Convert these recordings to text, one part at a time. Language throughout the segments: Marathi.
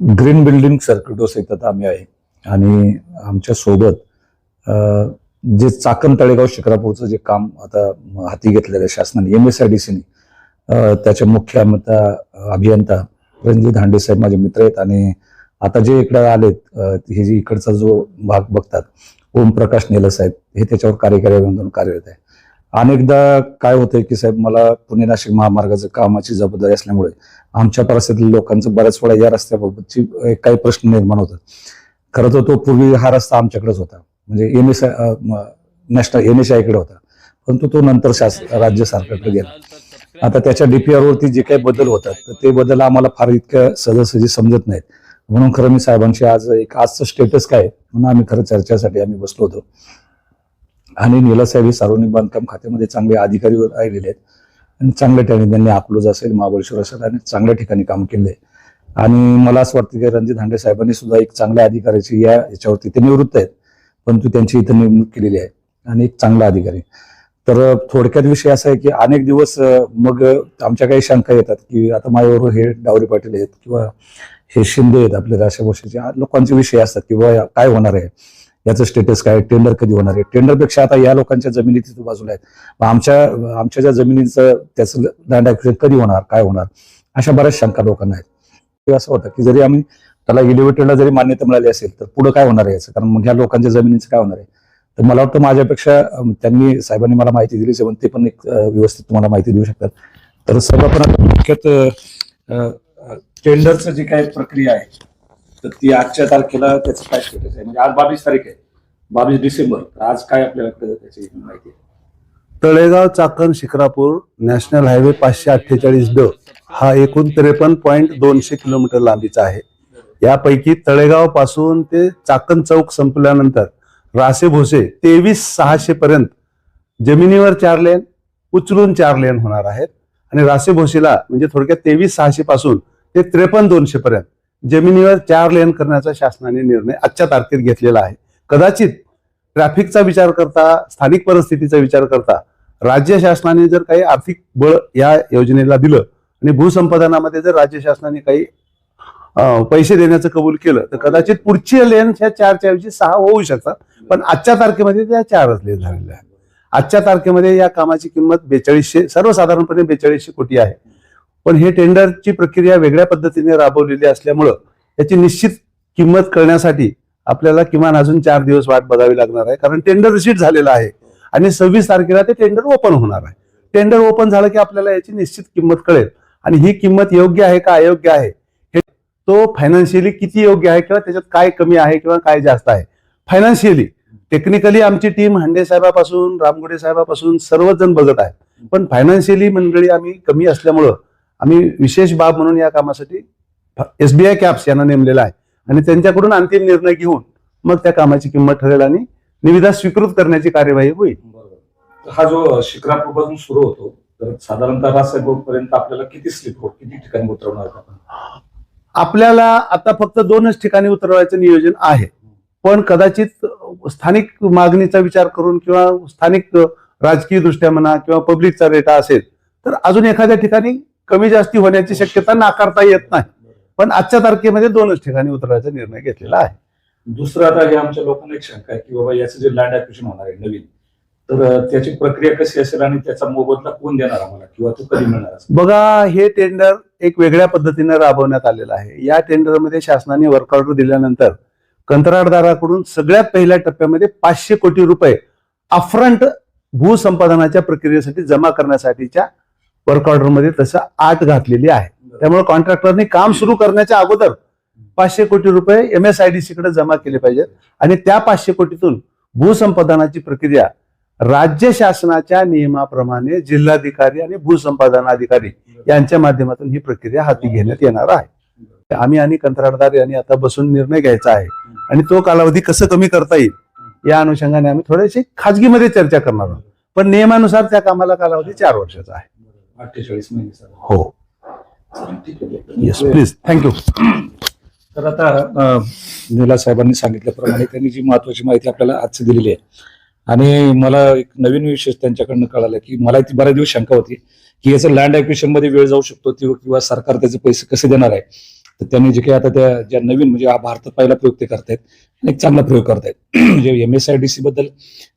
ग्रीन बिल्डिंग सर्किटोस येतात आम्ही आहे. आणि आमच्यासोबत जे चाकण तळेगाव शिक्रापूरचं जे काम आता हाती घेतलेलं आहे शासनाने एम एस आय डी सीने त्याच्या मुख्य अमता अभियंता रणजित हांडे साहेब माझे मित्र आहेत. आणि आता जे इकडे आलेत हे जे इकडचा जो भाग बघतात ओम प्रकाश नेलं साहेब हे त्याच्यावर कार्यकारी अभियंता म्हणून कार्यरत आहे. अनेकदा काय होतंय की साहेब मला पुणे नाशिक महामार्गाचं कामाची जबाबदारी असल्यामुळे आमच्या परिसरातील लोकांचं बऱ्याच वेळा या रस्त्याबाबतची काही प्रश्न निर्माण होतात. खरं तर तो पूर्वी हा रस्ता आमच्याकडेच होता. म्हणजे N S national N S आयकडे होता. परंतु तो नंतर शास राज्य सरकारकडे गेला. आता त्याच्या डीपीआर वरती जे काही बदल होतात तर ते बदल आम्हाला फार इतक्या सहजासहजी समजत नाहीत. म्हणून खरं मी साहेबांशी आज एक आजचं स्टेटस काय म्हणून आम्ही खरं चर्चेसाठी आम्ही बसलो होतो. आणि नीलासाहेब हे सार्वजनिक बांधकाम खात्यामध्ये चांगले अधिकारी राहिलेले आहेत. आणि चांगल्या ठिकाणी त्यांनी अकलूज असेल महाबळेश्वर असेल आणि चांगल्या ठिकाणी काम केले आणि मला असं वाटतं की रणजित धांडे साहेबांनी सुद्धा एक चांगल्या अधिकाऱ्याची या याच्यावरती ते निवृत्त आहेत. परंतु त्यांची इथं नेमणूक केलेली आहे आणि एक चांगला अधिकारी. तर थोडक्यात विषय असा आहे की अनेक दिवस मग आमच्या काही शंका येतात की आता माझ्यावर हे डावरे पाटील आहेत किंवा हे शिंदे आहेत आपले राष्ट्रभाषेचे लोकांचे विषय असतात की काय होणार आहे? याचं स्टेटस काय? टेंडर कधी होणार आहे? टेंडरपेक्षा आता या लोकांच्या जमिनी तिथे बाजूला आहेत. आमच्या आमच्या ज्या जमिनीचं त्याचं लँड ऍक्विजन कधी होणार? काय होणार? अशा बऱ्याच शंका लोकांना आहेत. ते असं होतं की जरी आम्ही त्याला इलिव्हेटरला जरी मान्यता मिळाली असेल तर पुढे काय होणार आहे याचं? कारण मग ह्या लोकांच्या जमिनीचं काय होणार आहे? तर मला वाटतं माझ्यापेक्षा त्यांनी साहेबांनी मला माहिती दिली पण ते पण एक व्यवस्थित तुम्हाला माहिती देऊ शकतात. तर सर्व आपण आता मुख्यत टेंडरचं जी काही प्रक्रिया आहे तर ती आजच्या तारखेला त्याचं काय स्टेटस आहे? म्हणजे आज बावीस तारीख आहे. बावीस डिसेंबर. तर आज काय आपल्याला त्याची माहिती आहे? तळेगाव चाकण शिक्रापूर नॅशनल हायवे पाचशे अठ्ठेचाळीस ड हा एकूण त्रेपन्न पॉईंट दोनशे किलोमीटर लांबीचा आहे. यापैकी तळेगावपासून ते चाकण चौक संपल्यानंतर रासे भोसे तेवीस सहाशे पर्यंत जमिनीवर चार लेन उचलून चार लेन होणार आहेत. आणि रासे भोसेला म्हणजे थोडक्यात तेवीस सहाशे पासून ते त्रेपन्न दोनशे पर्यंत जमिनीवर चार लेन करण्याचा शासनाने निर्णय आजच्या तारखेत घेतलेला आहे. कदाचित ट्रॅफिकचा विचार करता स्थानिक परिस्थितीचा विचार करता राज्य शासनाने जर काही आर्थिक बळ या योजनेला दिलं आणि भूसंपादनामध्ये जर राज्य शासनाने काही पैसे देण्याचं कबूल केलं तर कदाचित पुढची लेन ह्या चारच्या ऐवजी सहा होऊ शकतात. पण आजच्या तारखेमध्ये त्या चारच लेन झालेल्या आहेत. आजच्या तारखेमध्ये या कामाची किंमत बेचाळीसशे सर्वसाधारणपणे बेचाळीसशे कोटी आहे. पण हे टेंडरची प्रक्रिया वेगळ्या पद्धतीने राबवलेली असल्यामुळं याची निश्चित किंमत कळण्यासाठी आपल्याला किमान अजून चार दिवस वाट बघावी लागणार आहे. कारण टेंडर रिसीट झालेलं आहे आणि सव्वीस तारखेला ते टेंडर ओपन होणार आहे. टेंडर ओपन झालं की आपल्याला याची निश्चित किंमत कळेल. आणि ही किंमत योग्य आहे का अयोग्य आहे? हे तो फायनान्शियली किती योग्य आहे किंवा त्याच्यात काय कमी आहे किंवा काय जास्त आहे? फायनान्शियली टेक्निकली आमची टीम हांडे साहेबापासून रामगुडे साहेबापासून सर्वच जण बघत आहेत. पण फायनान्शियली मंडळी आम्ही कमी असल्यामुळं आम्ही विशेष बाब म्हणून या कामासाठी एसबीआय कॅप्स यांना नेमलेला आहे. आणि त्यांच्याकडून अंतिम निर्णय घेऊन मग त्या कामाची किंमत ठरेल आणि निविदा स्वीकृत करण्याची कार्यवाही होईल. हा जो शिक्रापूरपासून सुरू होतो तर साधारणतः रासाहेबपर्यंत आपल्याला किती स्लिप रोड किती ठिकाणी उतरवणार आपल्याला आता फक्त दोनच ठिकाणी उतरवायचं नियोजन आहे. पण कदाचित स्थानिक मागणीचा विचार करून किंवा स्थानिक राजकीय दृष्ट्या म्हणा किंवा पब्लिकचा रेटा असेल तर अजून एखाद्या ठिकाणी कमी जास्ती होण्याची शक्यता नाकारता येत नाही. पण आजच्या तारखेमध्ये दोनच ठिकाणी उतरवायचा निर्णय घेतलेला आहे. दुसरं आता हे आमच्या लोकांना एक शंका आहे की बाबा याचं जे लँड ऍक्विशन होणार आहे नवीन तर त्याची प्रक्रिया कशी असेल आणि त्याचा मोबदला कोण देणार आम्हाला किंवा तो कधी मिळणार बघा हे टेंडर एक वेगळ्या पद्धतीने राबवण्यात आलेलं आहे. या टेंडरमध्ये शासनाने वर्क ऑर्डर दिल्यानंतर कंत्राटदाराकडून सगळ्यात पहिल्या टप्प्यामध्ये पाचशे कोटी रुपये अफ्रंट भूसंपादनाच्या प्रक्रियेसाठी जमा करण्यासाठीच्या वर्क ऑर्डरमध्ये तसं आत घातलेली आहे. त्यामुळे कॉन्ट्रॅक्टरने काम सुरू करण्याच्या अगोदर पाचशे कोटी रुपये एम एस आय डी सीकडे जमा केले पाहिजेत. आणि त्या पाचशे कोटीतून भूसंपादनाची प्रक्रिया राज्य शासनाच्या नियमाप्रमाणे जिल्हाधिकारी आणि भूसंपादन अधिकारी यांच्या माध्यमातून ही प्रक्रिया हाती घेण्यात येणार आहे. आम्ही आणि कंत्राटदार यांनी आता बसून निर्णय घ्यायचा आहे. आणि तो कालावधी कसं कमी करता येईल या अनुषंगाने आम्ही थोड्याशी खाजगीमध्ये चर्चा करणार आहोत. पण नियमानुसार त्या कामाला कालावधी चार वर्षाचा आहे. अठ्ठेचाळीस महिने सर. हो. ठीक आहे येस प्लीज थँक्यू तर आता नीला साहेबांनी सांगितल्याप्रमाणे त्यांनी जी महत्वाची माहिती आपल्याला आजची दिलेली आहे आणि मला एक नवीन विशेष त्यांच्याकडनं कळालं की मला ती बऱ्याच दिवस शंका होती की याचं लँड ऍक्विशनमध्ये वेळ जाऊ शकतो किंवा सरकार त्याचे पैसे कसे देणार आहे. तर त्यांनी जे काही आता त्या ज्या नवीन म्हणजे हा भारतात पहिला प्रयोग ते करतायत आणि एक चांगला प्रयोग करतायत. म्हणजे M S I D C बद्दल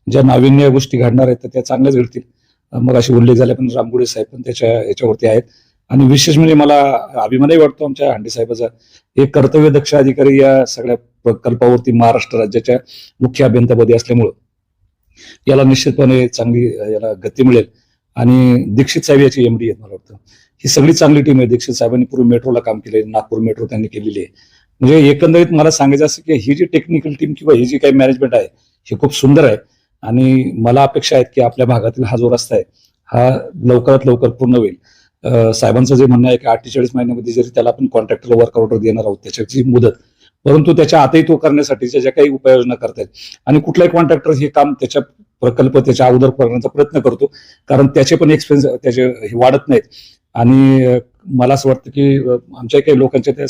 ज्या नाविन्य गोष्टी घडणार आहेत तर त्या चांगल्याच घडतील. मग अशी उल्लेख झाला पण रामगुडे साहेब पण त्याच्या याच्यावरती आहेत. आणि विशेष म्हणजे मला अभिमानही वाटतो आमच्या हांडे साहेबाचा. एक कर्तव्य दक्ष अधिकारी या सगळ्या प्रकल्पावरती महाराष्ट्र राज्याच्या मुख्य अभियंतापदी असल्यामुळं याला निश्चितपणे चांगली याला गती मिळेल. आणि दीक्षित साहेब याची एमडी आहेत मला वाटतं. ही सगळी चांगली टीम आहे. दीक्षित साहेबांनी पूर्वी मेट्रोला काम केले नागपूर मेट्रो त्यांनी केलेली आहे. म्हणजे एकंदरीत मला सांगायचं असं की ही जी टेक्निकल टीम किंवा ही जी काही मॅनेजमेंट आहे हे खूप सुंदर आहे. आणि मला अपेक्षा आहेत की आपल्या भागातील हा जो रस्ता आहे हा लवकरात लवकर पूर्ण होईल. साहेबांचं जे म्हणणं आहे की अठ्ठेचाळीस महिन्यामध्ये जरी त्याला आपण कॉन्ट्रॅक्टरला वर्क ऑर्डर देणार आहोत त्याच्याची मुदत परंतु त्याच्या आतही तो करण्यासाठीच्या ज्या काही उपाययोजना करतायत आणि कुठलाही कॉन्ट्रॅक्टर हे काम त्याच्या प्रकल्प त्याच्या अगोदर करण्याचा प्रयत्न करतो कारण त्याचे पण एक्सपेन्स त्याचे हे वाढत नाहीत. आणि मला असं वाटतं की आमच्या काही लोकांच्या त्या